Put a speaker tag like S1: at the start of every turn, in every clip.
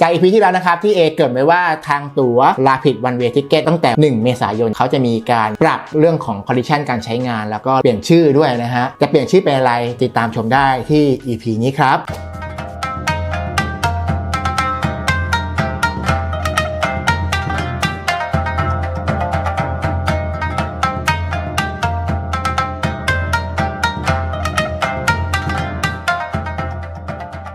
S1: จากอีพีที่แล้วนะครับที่เอเกิดไว้ว่าทางตั๋วลาผิดวันเวทิเกตตั้งแต่ 1 เมษายนเขาจะมีการปรับเรื่องของ condition การใช้งาน แล้วก็เปลี่ยนชื่อด้วยนะฮะจะเปลี่ยนชื่อเป็นอะไรติดตามชมได้ที่ EP นี้ครับ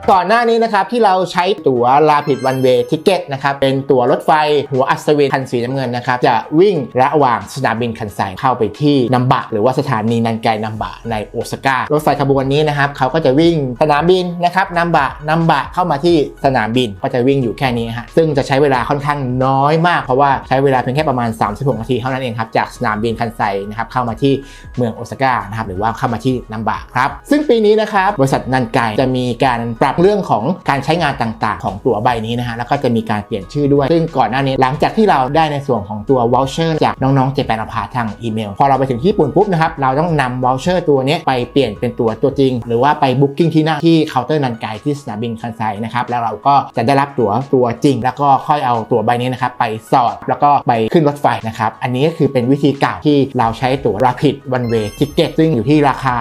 S1: ก่อนหน้านี้นะครับที่เราใช้ตั๋ว Rapid One Way Ticket นะครับเป็นตั๋วรถไฟหัวอัศวินคันสีน้ำเงินนะครับจะวิ่งระหว่างสนามบินคันไซเข้าไปที่นัมบะหรือว่าสถานีนันไกนัมบะในโอซาก้ารถไฟขบวนนี้นะครับเขาก็จะวิ่งสนามบินนะครับนัมบะนัมบะเข้ามาที่สนามบินก็จะวิ่งอยู่แค่นี้ฮะซึ่งจะใช้เวลาค่อนข้างน้อยมากเพราะว่าใช้เวลาเพียงแค่ประมาณ 36 นาทีเท่านั้นเองครับจากสนามบินคันไซนะครับเข้ามาที่เมืองโอซาก้านะครับหรือว่าเข้ามาที่นัมบะครับซึ่งปีนี้นะครับบริษัทนันไกจะมีการปรับเรื่องของการใช้งานต่างๆ ของตั๋วใบนี้นะฮะแล้วก็จะมีการเปลี่ยนชื่อด้วย ซึ่งก่อนหน้านี้หลังจากที่เราได้ในส่วนของตัว voucher จากน้องๆเจแปนอพาทางอีเมล พอเราไปถึงที่ญี่ปุ่นปุ๊บนะครับเราต้องนำ voucher ตัวนี้ไปเปลี่ยนเป็นตั๋วตัวจริง หรือว่าไป booking ที่นั่งที่เคาน์เตอร์นันไกที่สนามบินคันไซนะครับแล้วเราก็จะได้รับตั๋วตัวจริง แล้วก็ค่อยเอาตั๋วใบนี้นะครับไปสอดแล้วก็ไปขึ้นรถไฟนะครับอันนี้ก็คือเป็นวิธีเก่าที่เราใช้ตั๋ว Rapid One Way Ticket ซึ่งอยู่ที่ราคา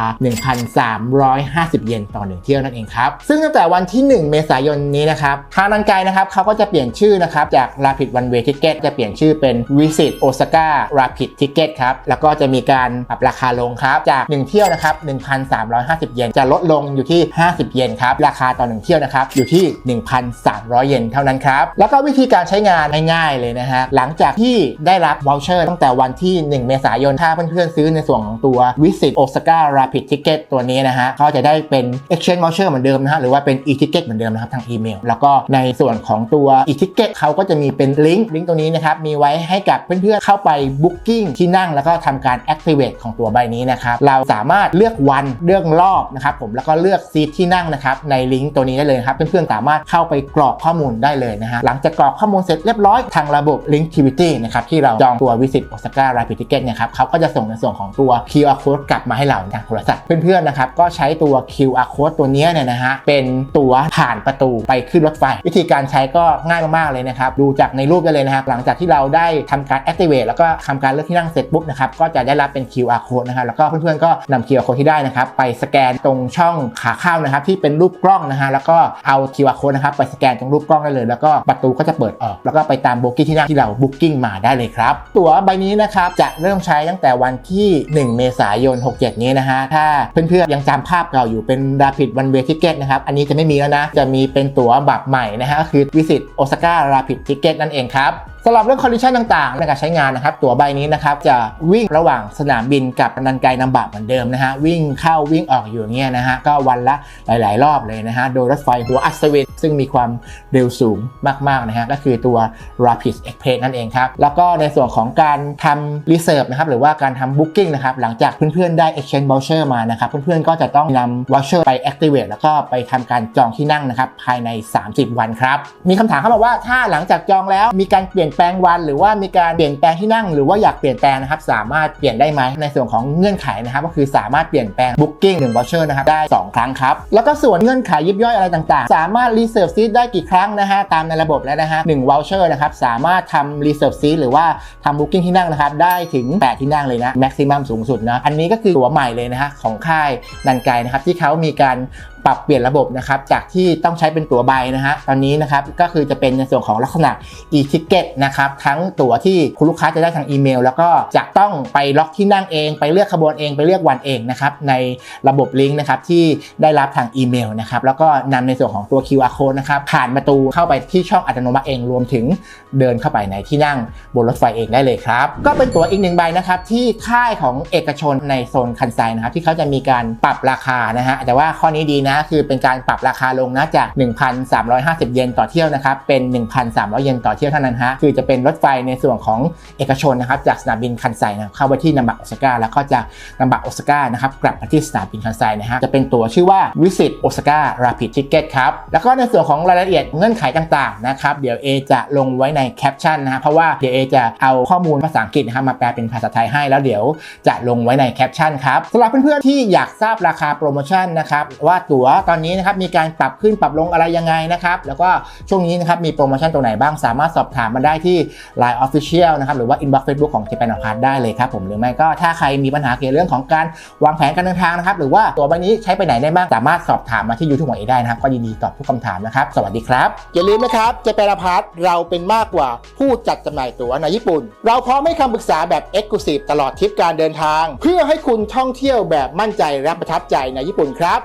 S1: 1,350 เยนต่อหนึ่งเที่ยวนั่นเองครับซึ่งตั้งแแต่วันที่ 1 เมษายนนี้นะครับทางนันไกนะครับเขาก็จะเปลี่ยนชื่อนะครับจาก Rapid One Way Ticket จะเปลี่ยนชื่อเป็น Visit Osaka Rapid Ticket ครับ แล้วก็จะมีการปรับราคาลงครับ จาก 1 เที่ยวนะครับ 1,350 เยน จะลดลงอยู่ที่ 50 เยนครับ ราคาต่อ 1 เที่ยวนะครับ อยู่ที่ 1,300 เยนเท่านั้นครับ แล้วก็วิธีการใช้งานง่ายๆเลยนะฮะ หลังจากที่ได้รับ voucher ตั้งแต่วันที่ 1 เมษายน ถ้าเพื่อนๆซื้อในส่วนของตัว Visit Osaka Rapid Ticket ตัวนี้นะฮะก็จะได้เป็น exchange voucher เหมือนเดิมนะฮะ หรือว่าเป็น e-ticket เหมือนเดิมนะครับทางอีเมล แล้วก็ในส่วนของตัว e-ticket เขาก็จะมีเป็นลิงก์ลิงก์ตรงนี้นะครับมีไว้ให้กับเพื่อนๆเข้าไป booking ที่นั่งแล้วก็ทำการ activate ของตัวใบนี้นะครับเราสามารถเลือกวันเลือกรอบนะครับผมแล้วก็เลือกซีทที่นั่งนะครับในลิงก์ตัวนี้ได้เลยครับเพื่อนๆสามารถเข้าไปกรอกข้อมูลได้เลยนะฮะหลังจากกรอกข้อมูลเสร็จเรียบร้อยทางระบบ Linktivity นะครับที่เราจองตัว Visit Osaka Rapid Ticket เนี่ยครับเขาก็จะส่งในส่วนของตัว QR code กลับมาให้เราทางโทรศัพท์เพื่อนๆนะครับก็ใช้ตัว QR code ตัวนี้เนี่ยนะฮะเป็นตัวผ่านประตูไปขึ้นรถไฟ วิธีการใช้ก็ง่ายมากๆเลยนะครับ ดูจากในรูปได้เลยนะครับ หลังจากที่เราได้ทำการ activate แล้วก็ทำการเลือกที่นั่งเสร็จปุ๊บนะครับ ก็จะได้รับเป็น QR code นะครับ แล้วก็เพื่อนๆก็นำ QR code ที่ได้นะครับ ไปสแกนตรงช่องขาเข้านะครับ ที่เป็นรูปกล้องนะฮะ แล้วก็เอา QR code นะครับ ไปสแกนตรงรูปกล้องได้เลย แล้วก็ประตูก็จะเปิดออก แล้วก็ไปตามโบกี้ที่นั่งที่เรา booking มาได้เลยครับ ตั๋วใบนี้นะครับ จะเริ่มใช้ตั้งแต่วันที่ 1 เมษายน 67 นี้นะฮะ ถ้าเพื่อนๆยังจำภาพเก่าอยู่เป็น Rapid One Way Ticket นะครับ อันนี้จะไม่มีแล้วนะ จะมีเป็นตั๋วแบบใหม่นะฮะคือวิสิตโอซาก้าราพิดทิเก็ตนั่นเองครับสำหรับเรื่องคอนดิชันต่างๆในการใช้งานนะครับ ตั๋วใบนี้นะครับจะวิ่งระหว่างสนามบินกับนันไกนำบะเหมือนเดิมนะฮะวิ่งเข้าวิ่งออกอยู่เงี้ยนะฮะก็วันละหลาย ๆ รอบเลยนะฮะโดยรถไฟหัวอัศวินซึ่งมีความเร็วสูงมาก ๆ นะฮะก็คือตัว Rapid Express นั่นเองครับ แล้วก็ในส่วนของการทำ Reserve นะครับหรือว่าการทำ Booking นะครับหลังจากเพื่อน ๆ ได้ Exchange Voucher มานะครับเพื่อน ๆ ก็จะต้องนำ Voucher ไป Activate แล้วก็ไปทำการจองที่นั่งนะครับภายใน 30 วันครับมีคำถามเข้ามาว่าถ้าหลังจากจองแล้วมีการเปลี่ยนแปลงวัน หรือว่ามีการเปลี่ยนแปลงที่นั่งหรือว่าอยากเปลี่ยนแปลงนะครับสามารถเปลี่ยนได้ไหมในส่วนของเงื่อนไขนะครับก็คือสามารถเปลี่ยนแปลง Booking 1 Voucher นะครับได้ 2 ครั้งครับ แล้วก็ส่วนเงื่อนไขยิบย่อยอะไรต่างๆ สามารถ Reserve Seat ได้กี่ครั้งนะฮะตามในระบบแล้วนะฮะ1 Voucher นะครับสามารถทำ Reserve Seat หรือว่าทำ Booking ที่นั่งนะครับได้ถึง 8 ที่นั่งเลยนะ Maximum สูงสุดนะอันนี้ก็คือตัวใหม่เลยนะฮะของค่ายนันไกนะครับที่เขามีการปรับเปลี่ยนระบบนะครับจากที่ต้องใช้เป็นตั๋วใบนะฮะตอนนี้นะครับก็คือจะเป็นในส่วนของลักษณะ e-ticket นะครับทั้งตั๋วที่คุณลูกค้าจะได้ทางอีเมล แล้วก็จะต้องไปล็อกที่นั่งเอง ไปเลือกขบวนเองไปเลือกวันเองนะครับในระบบลิงก์นะครับที่ได้รับทางอีเมลนะครับแล้วก็นำในส่วนของตัว QR code นะครับผ่านประตูเข้าไปที่ช่องอัตโนมัติเองรวมถึงเดินเข้าไปในที่นั่งบนรถไฟเองได้เลยครับก็เป็นตั๋วอีกหนึ่งใบนะครับที่ค่ายของเอกชนในโซนคันไซนะครับที่เขาจะมีการปรับราคานะฮะแต่ว่าข้อนี้ดีนะคือเป็นการปรับราคาลงนะจาก 1,350 เยนต่อเที่ยวนะครับเป็น1,300 เยนต่อเที่ยวเท่านั้นฮะคือจะเป็นรถไฟในส่วนของเอกชนนะครับจากสนามบินคันไซนะเข้าไปที่นัมบะโอซาก้าแล้วก็จะนัมบะโอซาก้านะครับกลับมาที่สนามบินคันไซนะฮะจะเป็นตัวชื่อว่า Visit Osaka Rapid Ticket ครับแล้วก็ในส่วนของรายละเอียดเงื่อนไขต่างๆนะครับเดี๋ยวเอจะลงไว้ในแคปชั่นนะฮะเพราะว่าเดี๋ยวเอจะเอาข้อมูลภาษาอังกฤษนะครับมาแปลเป็นภาษาไทยให้แล้วเดี๋ยวจะลงไว้ในแคปชั่นครับสำหรับเพื่อนๆที่อยากทราบราคาโปรโมชั่นนะครับว่าตัววตอนนี้นะครับมีการปรับขึ้นปรับลงอะไรยังไงนะครับ แล้วก็ช่วงนี้นะครับมีโปรโมชั่นตรงไหนบ้างสามารถสอบถามมาได้ที่ Line Official นะครับหรือว่า Inbox Facebook ของ Japan Apart ได้เลยครับผมหรือไม่ก็ถ้าใครมีปัญหาเกี่ยวกับเรื่องของการวางแผนการเดินทางนะครับหรือว่าตัวใบนี้ใช้ไปไหนได้บ้างสามารถสอบถามมาที่ YouTube ของเอได้นะครับก็ยินดีตอบทุกคำถามนะครับ สวัสดีครับ อย่าลืมนะครับ Japan Apart เราเป็นมากกว่าผู้จัดจำหน่ายตั๋วในญี่ปุ่น เราพร้อมให้คำปรึกษาแบบ Exclusive ตลอดทริปการเดินทาง เพื่อให้คุณท่องเที่ยวแบบมั่นใจและประทับใจในญี่ปุ่นครับ